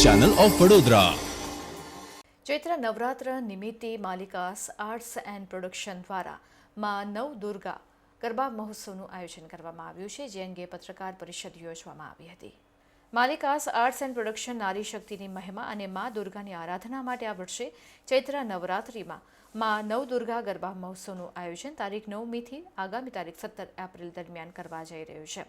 Channel of Vadodara Chaitra Navratra નિમિત્તે Malikas arts and production દ્વારા માં નવ દુર્ગા ગરબા મહોત્સવનું આયોજન કરવામાં આવ્યું છે, જે અંગે પત્રકાર પરિષદ યોજવામાં આવી હતી. માલિકાસ આર્ટ્સ એન્ડ પ્રોડક્શન નારી શક્તિની મહિમા અને મા દુર્ગાની આરાધના માટે આ વર્ષે ચૈત્ર નવરાત્રિમાં મા નવ દુર્ગા ગરબા મહોત્સવનું આયોજન તારીખ નવમીથી આગામી તારીખ સત્તર એપ્રિલ દરમિયાન કરવા જઈ રહ્યું છે.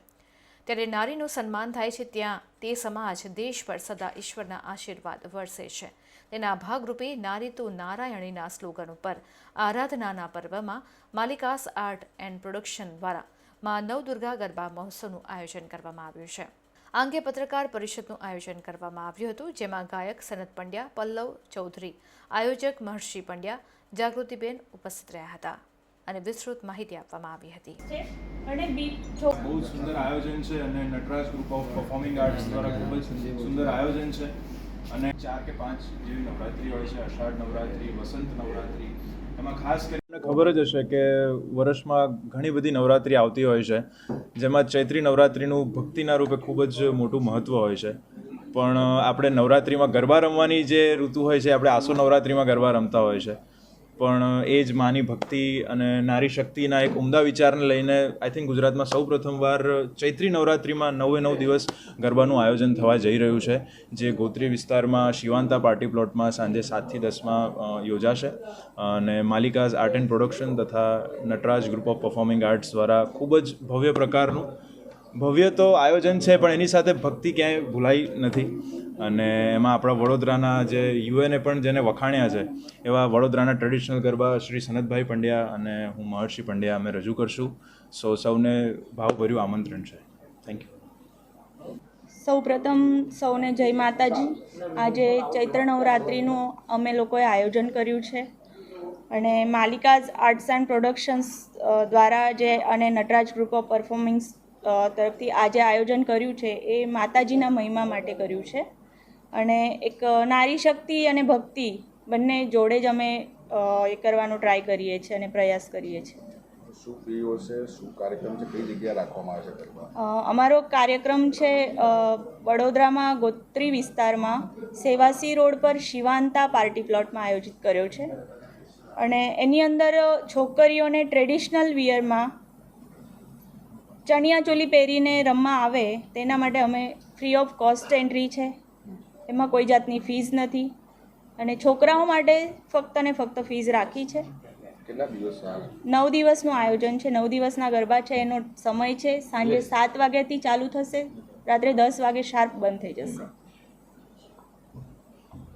ત્યારે નારીનું સન્માન થાય છે ત્યાં. તે સમાજ દેશ પર સદા ઈશ્વરના આશીર્વાદ વરસે છે. તેના ભાગરૂપે નારી તો નારાયણીના સ્લોગન ઉપર, આરાધનાના પર્વમાં, માલિકાસ આર્ટ એન્ડ પ્રોડક્શન દ્વારા માં નવદુર્ગા ગરબા મહોત્સવનું આયોજન કરવામાં આવ્યું છે. આ અંગે પત્રકાર પરિષદનું આયોજન કરવામાં આવ્યું હતું, જેમાં ગાયક સનત પંડ્યા, પલ્લવ ચૌધરી, આયોજક મહર્ષિ પંડ્યા, જાગૃતિબેન ઉપસ્થિત રહ્યા હતા. અને વિસ્તૃત માહિતી આપવામાં આવી હતી. અને બહુ સુંદર આયોજન છે અને Natraj group of performing arts દ્વારા ખૂબ જ સુંદર આયોજન છે. અને ચાર કે પાંચ જેવી નવરાત્રિ હોય છે અષાઢ નવરાત્રિ વસંત નવરાત્રી. એમાં ખાસ કરીને ખબર જ હશે કે વર્ષમાં ઘણી બધી નવરાત્રિ આવતી હોય છે જેમાં ચૈત્રી નવરાત્રિનું ભક્તિના રૂપે ખૂબ જ મોટું મહત્ત્વ હોય છે. પણ આપણે નવરાત્રિમાં ગરબા રમવાની જે ઋતુ હોય છે આપણે આસો નવરાત્રિમાં ગરબા રમતા હોય છે. પણ એ જ માની ભક્તિ અને નારી શક્તિના એક ઉમદા વિચારને લઈને આઈ થિંક ગુજરાતમાં સૌ પ્રથમવાર ચૈત્રી નવરાત્રિમાં નવે નવ દિવસ ગરબાનું આયોજન થવા જઈ રહ્યું છે, જે ગોત્રી વિસ્તારમાં શિવાંતા પાર્ટી પ્લોટમાં સાંજે સાતથી દસમાં યોજાશે. અને માલિકાઝ આર્ટ એન્ડ પ્રોડક્શન તથા Natraj group of performing arts દ્વારા ખૂબ જ ભવ્ય પ્રકારનું ભવ્ય તો આયોજન છે, પણ એની સાથે ભક્તિ ક્યાંય ભૂલાઈ નથી. અને એમાં આપણા વડોદરાના જે યુએને પણ જેને વખાણ્યા છે, એવા વડોદરાના ટ્રેડિશનલ ગરબા શ્રી સનતભાઈ પંડ્યા અને હું મહર્ષિ પંડ્યા અમે રજૂ કરશું. સો, સૌને ભાવભર્યું આમંત્રણ છે. થેન્ક યુ સૌ પ્રથમ સૌને જય માતાજી. આજે ચૈત્ર નવરાત્રિનું અમે લોકોએ આયોજન કર્યું છે. અને માલિકાઝ આર્ટ્સ એન્ડ પ્રોડક્શન્સ દ્વારા જે અને નટરાજ ગ્રુપ ઓફ પરફોર્મિંગ્સ તરફથી આજે આયોજન કર્યું છે એ માતાજીના મહિમા માટે કર્યું છે. અને એક નારી શક્તિ અને ભક્તિ બંને જોડે જ અમે એ કરવાનો ટ્રાય કરીએ છીએ અને પ્રયાસ કરીએ છીએ. શું ફીઓ છે? શું કાર્યક્રમ છે? કઈ જગ્યાએ રાખવામાં આવે છે અમારો કાર્યક્રમ છે વડોદરામાં ગોત્રી વિસ્તારમાં સેવાસી રોડ પર શિવાંતા પાર્ટી પ્લોટમાં આયોજિત કર્યો છે. અને એની અંદર છોકરીઓને ટ્રેડિશનલ વિયરમાં ચણિયા ચોલી પહેરીને રમવા આવે તેના માટે અમે ફ્રી ઓફ કોસ્ટ એન્ટ્રી છે. એમાં કોઈ જાતની ફીઝ નથી. અને છોકરાઓ માટે ફક્ત ને ફક્ત ફીઝ રાખી છે. નવ દિવસનું આયોજન છે. નવ દિવસના ગરબા છે. એનો સમય છે. સાંજે સાત વાગ્યાથી ચાલુ થશે. રાત્રે દસ વાગે શાર્પ બંધ થઈ જશે.